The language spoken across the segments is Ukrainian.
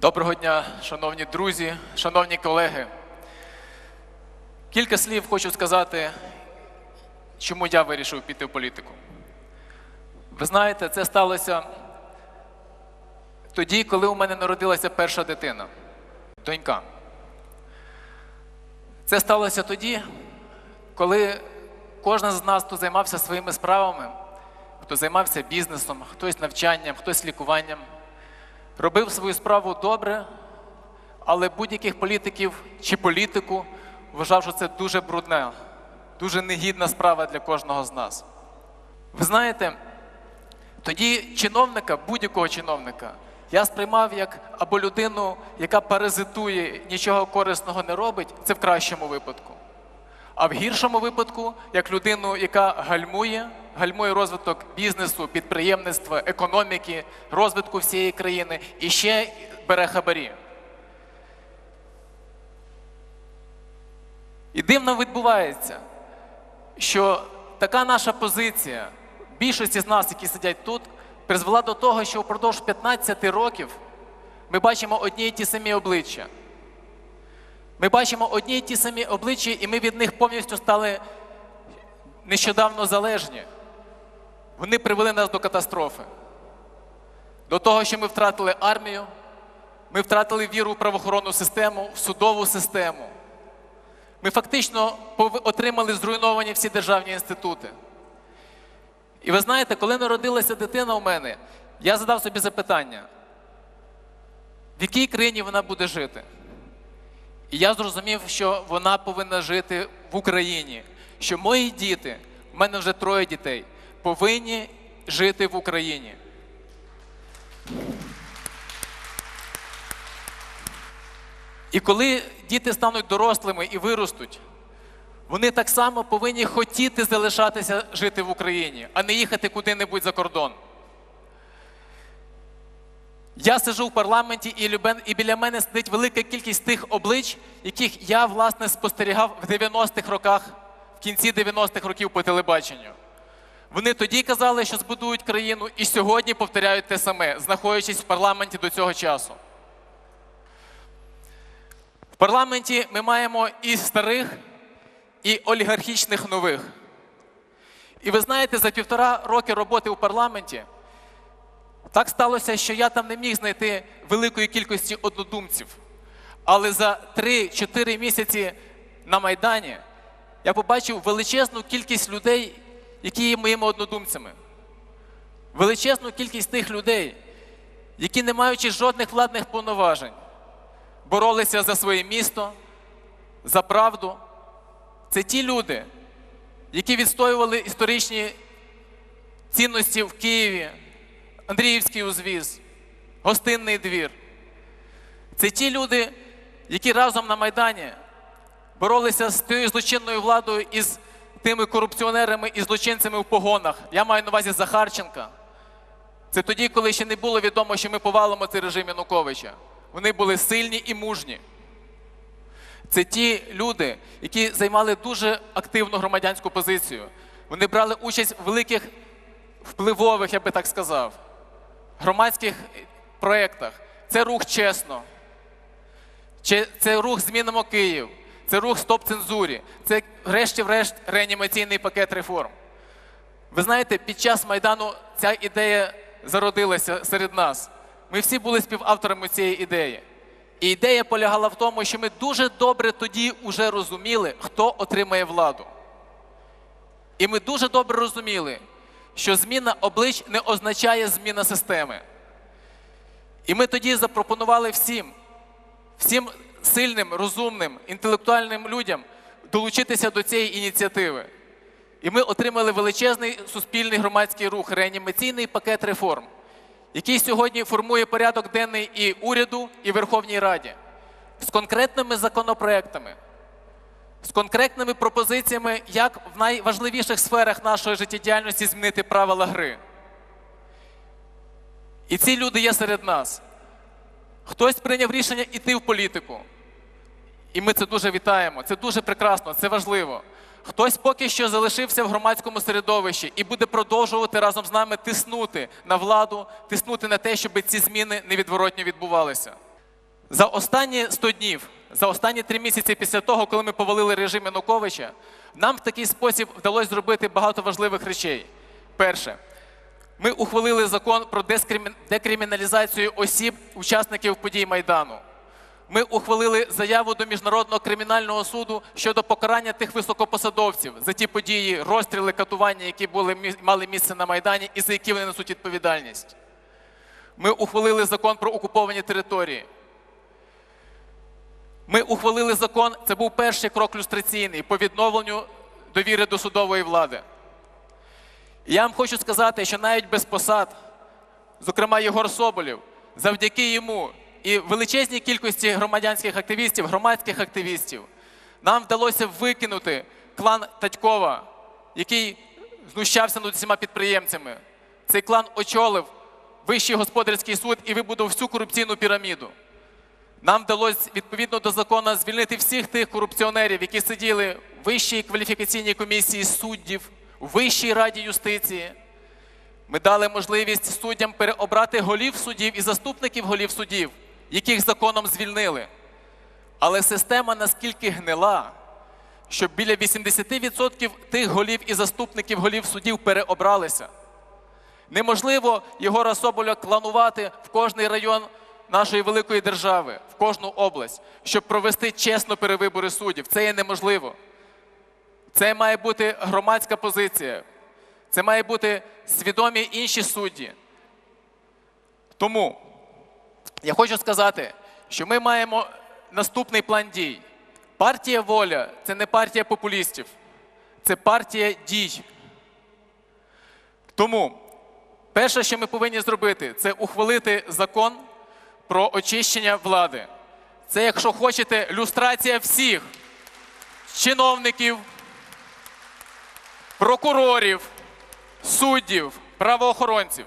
Доброго дня, шановні друзі, шановні колеги. Кілька слів хочу сказати, чому я вирішив піти в політику. Ви знаєте, це сталося тоді, коли у мене народилася перша дитина, донька. Це сталося тоді, коли кожен з нас, хто займався своїми справами, хто займався бізнесом, хтось навчанням, хтось лікуванням, робив свою справу добре, але будь-яких політиків чи політику вважав, що це дуже брудна, дуже негідна справа для кожного з нас. Ви знаєте, тоді чиновника, будь-якого чиновника, я сприймав як або людину, яка паразитує, нічого корисного не робить, це в кращому випадку. А в гіршому випадку, як людину, яка гальмує, гальмує розвиток бізнесу, підприємництва, економіки, розвитку всієї країни і ще бере хабарі. І дивно відбувається, що така наша позиція, більшості з нас, які сидять тут, призвела до того, що впродовж 15 років ми бачимо одні й ті самі обличчя. Ми бачимо одні й ті самі обличчя, і ми від них повністю стали нещодавно залежні. Вони привели нас до катастрофи. До того, що ми втратили армію, ми втратили віру в правоохоронну систему, в судову систему. Ми фактично отримали зруйновані всі державні інститути. І ви знаєте, коли народилася дитина у мене, я задав собі запитання, в якій країні вона буде жити? І я зрозумів, що вона повинна жити в Україні, що мої діти, в мене вже троє дітей, повинні жити в Україні. І коли діти стануть дорослими і виростуть, вони так само повинні хотіти залишатися жити в Україні, а не їхати куди-небудь за кордон. Я сижу в парламенті, і, і біля мене сидить велика кількість тих облич, яких я власне спостерігав в 90-х роках, в кінці 90-х років по телебаченню. Вони тоді казали, що збудують країну, і сьогодні повторяють те саме, знаходячись в парламенті до цього часу. В парламенті ми маємо і старих, і олігархічних нових. І ви знаєте, за півтора роки роботи у парламенті так сталося, що я там не міг знайти великої кількості однодумців. Але за 3-4 місяці на Майдані я побачив величезну кількість людей, які є моїми однодумцями. Величезну кількість тих людей, які, не маючи жодних владних повноважень, боролися за своє місто, за правду. Це ті люди, які відстоювали історичні цінності в Києві, Андріївський узвіз, гостинний двір. Це ті люди, які разом на Майдані боролися з тією злочинною владою і з тими корупціонерами і злочинцями в погонах. Я маю на увазі Захарченка. Це тоді, коли ще не було відомо, що ми повалимо цей режим Януковича. Вони були сильні і мужні. Це ті люди, які займали дуже активну громадянську позицію. Вони брали участь в великих впливових, я би так сказав, громадських проєктах. Це рух чесно. Це рух Змінимо Київ, це рух Стоп цензурі, це, врешті-врешт, реанімаційний пакет реформ. Ви знаєте, під час Майдану ця ідея зародилася серед нас. Ми всі були співавторами цієї ідеї. І ідея полягала в тому, що ми дуже добре тоді вже розуміли, хто отримає владу. І ми дуже добре розуміли, що зміна облич не означає зміна системи. І ми тоді запропонували всім, всім сильним, розумним, інтелектуальним людям долучитися до цієї ініціативи. І ми отримали величезний суспільний громадський рух, реанімаційний пакет реформ, який сьогодні формує порядок денний і уряду, і Верховній Раді з конкретними законопроектами, з конкретними пропозиціями, як в найважливіших сферах нашої життєдіяльності змінити правила гри. І ці люди є серед нас. Хтось прийняв рішення йти в політику. І ми це дуже вітаємо. Це дуже прекрасно, це важливо. Хтось поки що залишився в громадському середовищі і буде продовжувати разом з нами тиснути на владу, тиснути на те, щоб ці зміни невідворотно відбувалися. За останні 100 днів, за останні три місяці після того, коли ми повалили режим Януковича, нам в такий спосіб вдалося зробити багато важливих речей. Перше, ми ухвалили закон про декриміналізацію осіб, учасників подій Майдану. Ми ухвалили заяву до Міжнародного кримінального суду щодо покарання тих високопосадовців за ті події, розстріли, катування, які були, мали місце на Майдані і за які вони несуть відповідальність. Ми ухвалили закон про окуповані території. Ми ухвалили закон, це був перший крок люстраційний по відновленню довіри до судової влади. Я вам хочу сказати, що навіть без посад, зокрема Єгор Соболєв, завдяки йому і величезній кількості громадянських активістів, громадських активістів, нам вдалося викинути клан Татькова, який знущався над усіма підприємцями. Цей клан очолив Вищий господарський суд і вибудував всю корупційну піраміду. Нам вдалося відповідно до закону звільнити всіх тих корупціонерів, які сиділи в Вищій кваліфікаційній комісії суддів, у Вищій раді юстиції. Ми дали можливість суддям переобрати голів судів і заступників голів судів, яких законом звільнили. Але система наскільки гнила, що біля 80% тих голів і заступників голів судів переобралися. Неможливо Єгора Соболя кланувати в кожний район нашої великої держави, в кожну область, щоб провести чесно перевибори суддів. Це є неможливо. Це має бути громадська позиція. Це має бути свідомі інші судді. Тому я хочу сказати, що ми маємо наступний план дій. Партія воля це не партія популістів, це партія дій. Тому перше, що ми повинні зробити, це ухвалити закон про очищення влади. Це, якщо хочете, люстрація всіх чиновників, прокурорів, суддів, правоохоронців.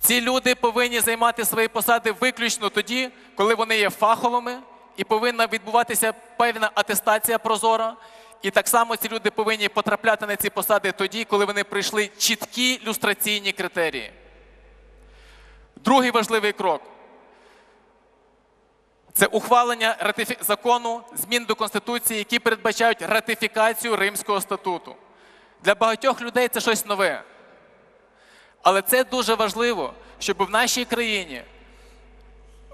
Ці люди повинні займати свої посади виключно тоді, коли вони є фаховими, і повинна відбуватися певна атестація прозора. І так само ці люди повинні потрапляти на ці посади тоді, коли вони пройшли чіткі люстраційні критерії. Другий важливий крок це ухвалення ратифі... закону змін до Конституції, які передбачають ратифікацію Римського статуту. Для багатьох людей це щось нове. Але це дуже важливо, щоб в нашій країні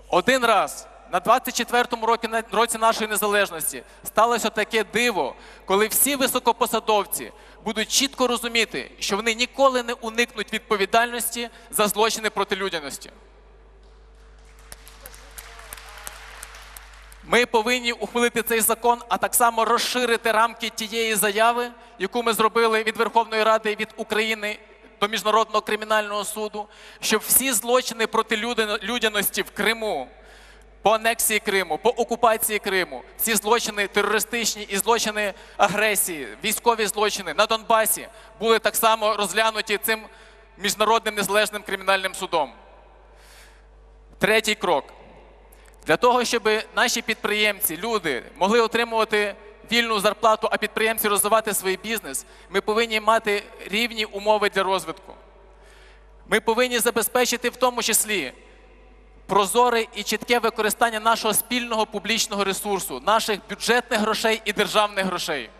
один раз на 24-му році, році нашої незалежності сталося таке диво, коли всі високопосадовці будуть чітко розуміти, що вони ніколи не уникнуть відповідальності за злочини проти людяності. Ми повинні ухвалити цей закон, а так само розширити рамки тієї заяви, яку ми зробили від Верховної Ради від України до Міжнародного кримінального суду, щоб всі злочини проти людяності в Криму, по анексії Криму, по окупації Криму, всі злочини терористичні і злочини агресії, військові злочини на Донбасі були так само розглянуті цим міжнародним незалежним кримінальним судом. Третій крок. Для того, щоб наші підприємці, люди могли отримувати вільну зарплату, а підприємці розвивати свій бізнес, ми повинні мати рівні умови для розвитку. Ми повинні забезпечити в тому числі прозоре і чітке використання нашого спільного публічного ресурсу, наших бюджетних грошей і державних грошей.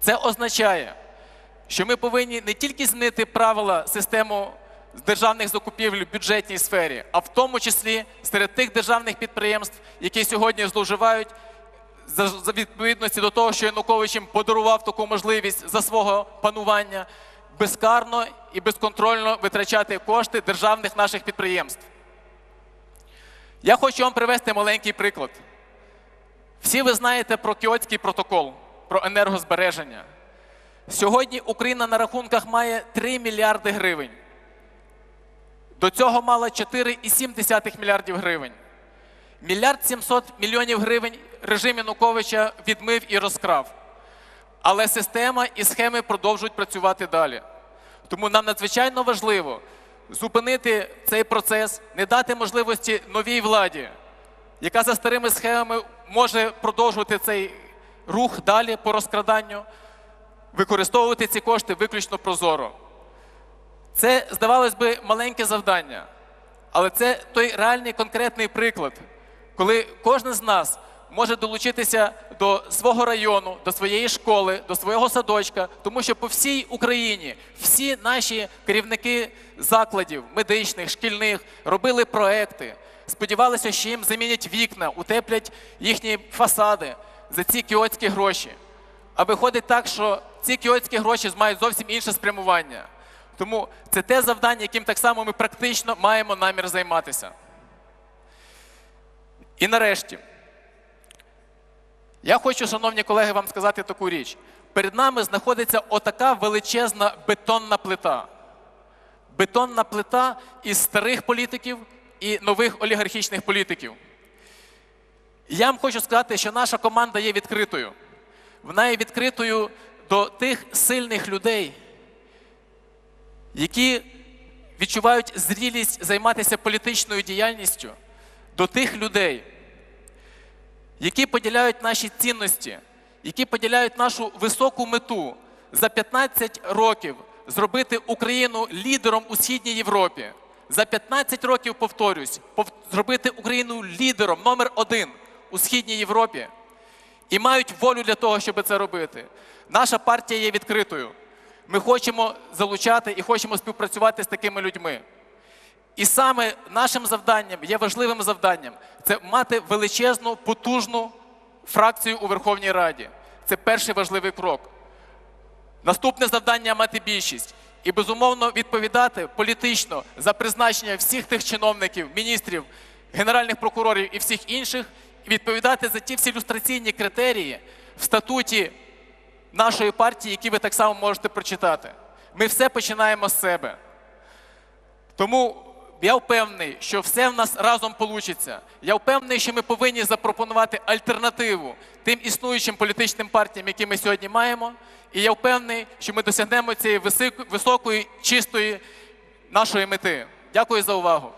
Це означає, що ми повинні не тільки змінити правила систему державних закупівель в бюджетній сфері, а в тому числі серед тих державних підприємств, які сьогодні зловживають за, відповідності до того, що Янукович їм подарував таку можливість за свого панування, безкарно і безконтрольно витрачати кошти державних наших підприємств. Я хочу вам привести маленький приклад. Всі ви знаєте про Кіотський протокол, про енергозбереження. Сьогодні Україна на рахунках має 3 мільярди гривень. До цього мала 4,7 мільярдів гривень. Мільярд 700 мільйонів гривень режим Януковича відмив і розкрав. Але система і схеми продовжують працювати далі. Тому нам надзвичайно важливо зупинити цей процес, не дати можливості новій владі, яка за старими схемами може продовжувати цей рух далі по розкраданню, використовувати ці кошти виключно прозоро. Це, здавалось би, маленьке завдання. Але це той реальний конкретний приклад, коли кожен з нас може долучитися до свого району, до своєї школи, до свого садочка, тому що по всій Україні всі наші керівники закладів медичних, шкільних робили проекти, сподівалися, що їм замінять вікна, утеплять їхні фасади за ці кіотські гроші. А виходить так, що ці кіотські гроші мають зовсім інше спрямування. Тому це те завдання, яким так само ми практично маємо намір займатися. І нарешті, я хочу, шановні колеги, вам сказати таку річ. Перед нами знаходиться отака величезна бетонна плита. Бетонна плита із старих політиків і нових олігархічних політиків. Я вам хочу сказати, що наша команда є відкритою. Вона є відкритою до тих сильних людей, які відчувають зрілість займатися політичною діяльністю, до тих людей, які поділяють наші цінності, які поділяють нашу високу мету за 15 років зробити Україну лідером у східній Європі. За 15 років, повторюсь, пов- зробити Україну лідером номер один у східній Європі і мають волю для того, щоб це робити. Наша партія є відкритою. Ми хочемо залучати і хочемо співпрацювати з такими людьми. І саме нашим завданням є важливим завданням це мати величезну, потужну фракцію у Верховній Раді. Це перший важливий крок. Наступне завдання мати більшість і безумовно відповідати політично за призначення всіх тих чиновників, міністрів, генеральних прокурорів і всіх інших, і відповідати за ті всі люстраційні критерії в статуті нашої партії, які ви так само можете прочитати. Ми все починаємо з себе. Тому я впевнений, що все в нас разом вийде. Я впевнений, що ми повинні запропонувати альтернативу тим існуючим політичним партіям, які ми сьогодні маємо. І я впевнений, що ми досягнемо цієї високої, чистої нашої мети. Дякую за увагу.